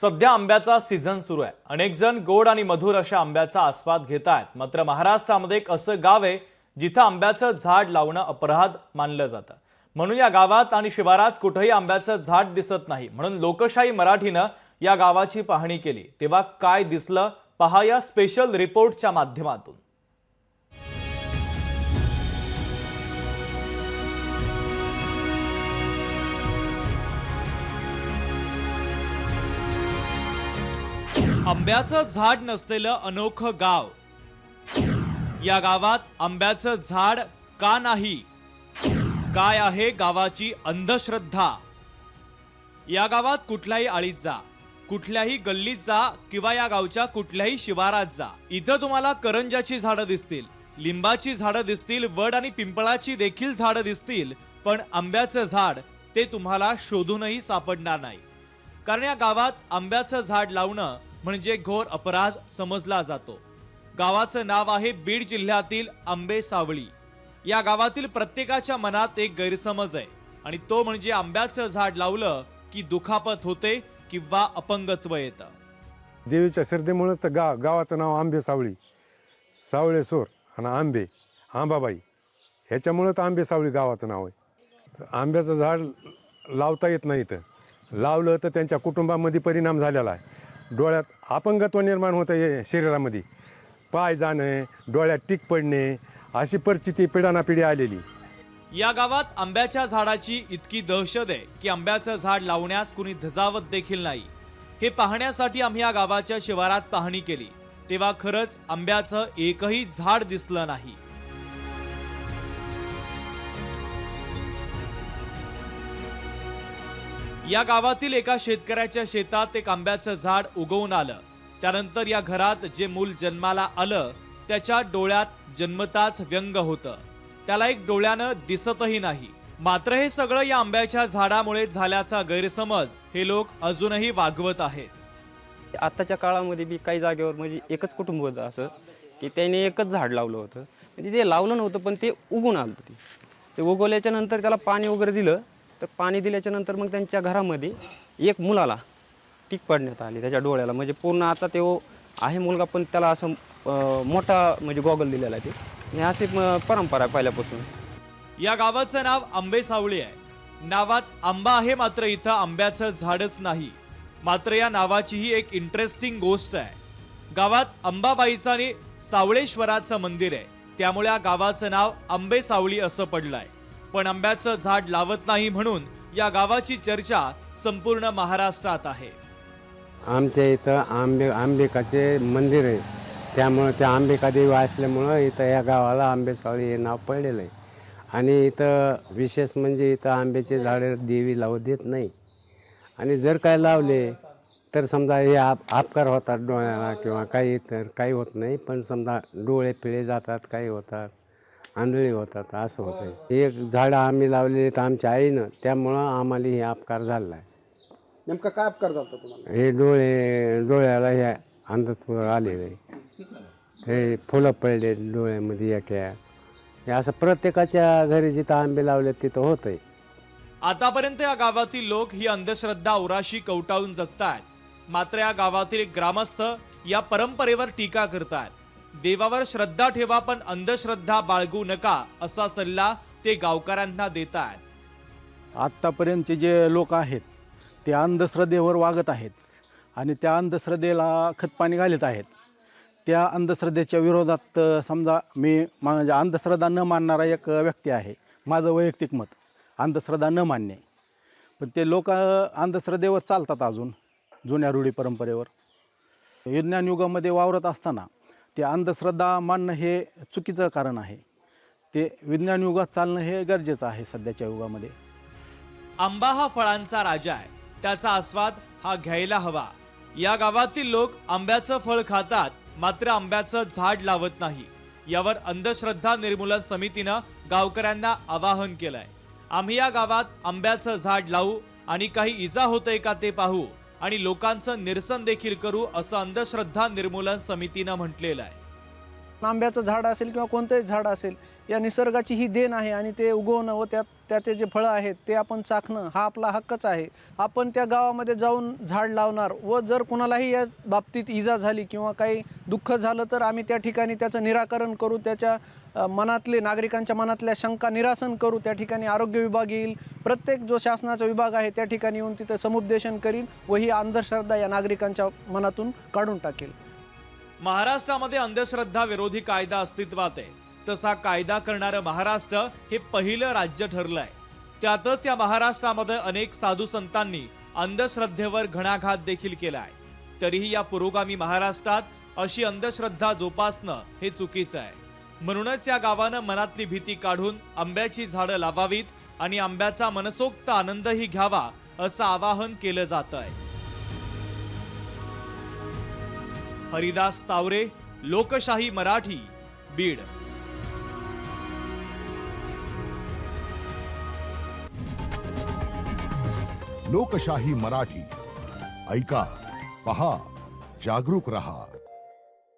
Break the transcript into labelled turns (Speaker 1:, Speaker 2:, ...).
Speaker 1: सध्या आंब्याचा सीझन सुरू आहे. अनेक जण गोड आणि मधुर अशा आंब्याचा आस्वाद घेत आहेत. मात्र महाराष्ट्रामध्ये एक असं गाव आहे जिथं आंब्याचं झाड लावणं अपराध मानलं जातं. म्हणून या गावात आणि शिवारात कुठंही आंब्याचं झाड दिसत नाही. म्हणून लोकशाही मराठीनं या गावाची पाहणी केली. तेव्हा काय दिसलं पहा या स्पेशल रिपोर्टच्या माध्यमातून. आंब्याचं झाड नसलेलं अनोखं गाव. या गावात आंब्याचं झाड का नाही? काय आहे गावाची अंधश्रद्धा? या गावात कुठल्याही आळीत जा कुठल्याही गल्लीत जा किंवा या गावच्या कुठल्याही शिवारात जा. इथं तुम्हाला करंजाची झाडं दिसतील लिंबाची झाडं दिसतील वड आणि पिंपळाची देखील झाडं दिसतील पण आंब्याचं झाड ते तुम्हाला शोधूनही सापडणार नाही. कारण या गावात आंब्याचं झाड लावणं म्हणजे घोर अपराध समजला जातो. गावाचं नाव आहे बीड जिल्ह्यातील आंबे सावळी. या गावातील प्रत्येकाच्या मनात एक गैरसमज आहे आणि तो म्हणजे आंब्याचं झाड लावलं की दुखापत होते किंवा अपंगत्व येतं.
Speaker 2: देवीच्या श्रद्धेमुळेच तर गाव गावाचं नाव आंबे सावळी सावळे सोर आणि आंबे आंबाबाई ह्याच्यामुळं तर आंबे सावळी गावाचं नाव आहे. आंब्याचं झाड लावता येत नाही इथं. लावलं तर त्यांच्या कुटुंबामध्ये परिणाम झालेला आहे. डोळ्यात अपंगत्व निर्माण होतं हे शरीरामध्ये. पाय जाणे डोळ्यात टीक पडणे अशी परिस्थिती पिढाना पिढी आलेली.
Speaker 1: या गावात आंब्याच्या झाडाची इतकी दहशत आहे की आंब्याचं झाड लावण्यास कुणी धजावत देखील नाही. हे पाहण्यासाठी आम्ही या गावाच्या शिवारात पाहणी केली. तेव्हा खरंच आंब्याचं एकही झाड दिसलं नाही. या गावातील एका शेतकऱ्याच्या शेतात एक आंब्याचं झाड उगवून आलं. त्यानंतर या घरात जे मूल जन्माला आलं त्याच्या डोळ्यात जन्मताच व्यंग होतं. त्याला एक डोळ्यानं दिसतही नाही. मात्र हे सगळं या आंब्याच्या झाडामुळे झाल्याचा गैरसमज हे लोक अजूनही वागवत आहेत.
Speaker 3: आत्ताच्या काळामध्ये बी काही जागेवर म्हणजे एकच कुटुंब होतं असं की त्याने एकच झाड लावलं होतं. म्हणजे ते लावलं नव्हतं पण ते उगून आलं ते ते उगवल्याच्या नंतर त्याला पाणी वगैरे दिलं तर पाणी दिल्याच्या नंतर मग त्यांच्या घरामध्ये एक मुलाला टीक पाडण्यात आली त्याच्या डोळ्याला. म्हणजे पूर्ण आता ते आहे मुलगा पण त्याला असं मोठा म्हणजे गॉगल दिलेला आहे ते. आणि अशी परंपरा आहे पहिल्यापासून.
Speaker 1: या गावाचं नाव आंबे सावळी आहे. नावात आंबा आहे मात्र इथं आंब्याचं झाडच नाही. मात्र या नावाचीही एक इंटरेस्टिंग गोष्ट आहे. गावात अंबाबाईचं आणि सावळेश्वराचं मंदिर आहे. त्यामुळे या गावाचं नाव आंबे सावळी असं आहे पण आंब्याचं झाड लावत नाही म्हणून या गावाची चर्चा संपूर्ण महाराष्ट्रात आहे.
Speaker 4: आमच्या इथं आंबे आंबेकाचे मंदिर आहे. त्यामुळं त्या आंबेका देवी असल्यामुळं इथं या गावाला आंबेसावळी हे नाव पडलेलं आहे. आणि इथं विशेष म्हणजे इथं आंब्याचे झाडं देवी लावू देत नाही. आणि जर काय लावले तर समजा हे आप आपकार होतात डोळ्याला किंवा काही तर काही होत नाही. पण समजा डोळे पिळे जातात काही होतात. आंधळी होतात असं होतं एक झाडं आम्ही लावलेली आहेत आमच्या आईनं त्यामुळं आम्हाला हे अपकार झालेला आहे
Speaker 5: नेमका काय अपकार झाला तुम्हाला?
Speaker 4: हे डोळे डोळ्याला हे अंधत्व आलेलं. आहे हे फुलं पडले डोळ्यामध्ये एका. हे असं प्रत्येकाच्या घरी जिथं आंबे लावले तिथं होत आहे
Speaker 1: आतापर्यंत या गावातील लोक ही अंधश्रद्धा उराशी कवटाळून जगतायत. मात्र या गावातील एक ग्रामस्थ या परंपरेवर टीका करतात देवावर श्रद्धा ठेवा पण अंधश्रद्धा बाळगू नका असा सल्ला ते गावकऱ्यांना देत आहेत
Speaker 6: आत्तापर्यंतचे जे लोक आहेत ते अंधश्रद्धेवर वागत आहेत आणि त्या अंधश्रद्धेला खतपाणी घालत आहेत. त्या अंधश्रद्धेच्या विरोधात समजा मी माझ्या अंधश्रद्धा न मानणारा एक व्यक्ती आहे माझं वैयक्तिक मत अंधश्रद्धा न मान्य पण ते लोक अंधश्रद्धेवर चालतात अजून जुन्या रूढी परंपरेवर. विज्ञान युगामध्ये वावरत असताना ते अंधश्रद्धा मानणं हे चुकीचं कारण आहे. ते विज्ञान युगात चालणं हे गरजेचं आहे सध्याच्या युगामध्ये.
Speaker 1: आंबा हा फळांचा राजा आहे. त्याचा आस्वाद हा घ्यायला हवा. या गावातील लोक आंब्याचं फळ खातात मात्र आंब्याचं झाड लावत नाही. यावर अंधश्रद्धा निर्मूलन समितीनं गावकऱ्यांना आवाहन केलंय. आम्ही या गावात आंब्याचं झाड लावू आणि काही इजा होतंय का ते पाहू. आणि लोकांचं निरसन देखील करू असं अंधश्रद्धा निर्मूलन समितीनं म्हटलेलं आहे.
Speaker 7: आंब्याचं झाड असेल किंवा कोणतंही झाड असेल या निसर्गाची ही देण आहे आणि ते उगवणं व त्यात त्याचे जे फळं आहेत ते आपण चाखणं हा आपला हक्कच आहे. आपण त्या गावामध्ये जाऊन झाड लावणार व जर कुणालाही या बाबतीत इजा झाली किंवा काही दुःख झालं तर आम्ही त्या ठिकाणी त्याचं निराकरण करू त्याच्या मनातले नागरिकांच्या मनातल्या शंका निरासन करू त्या ठिकाणी आरोग्य विभाग येईल. प्रत्येक जो शासनाचा विभाग आहे त्या ठिकाणी येऊन तिथे समुपदेशन करीन व ही अंधश्रद्धा या नागरिकांच्या मनातून काढून टाकेल.
Speaker 1: महाराष्ट्रामध्ये अंधश्रद्धा विरोधी कायदा अस्तित्वात आहे. तसा कायदा करणारं महाराष्ट्र हे पहिलं राज्य ठरलंय. त्यातच या महाराष्ट्रामध्ये अनेक साधू संतांनी अंधश्रद्धेवर घणाघात देखील केलाय. तरीही या पुरोगामी महाराष्ट्रात अशी अंधश्रद्धा जोपासणं हे चुकीचं आहे. म्हणूनच या गावानं मनातली भीती काढून आंब्याची झाडं लावावीत आणि आंब्याचा मनसोक्त आनंदही घ्यावा असं आवाहन केलं जात आहे हरिदास तावरे लोकशाही मराठी बीड.
Speaker 8: लोकशाही मराठी. ऐका पहा जागरूक रहा.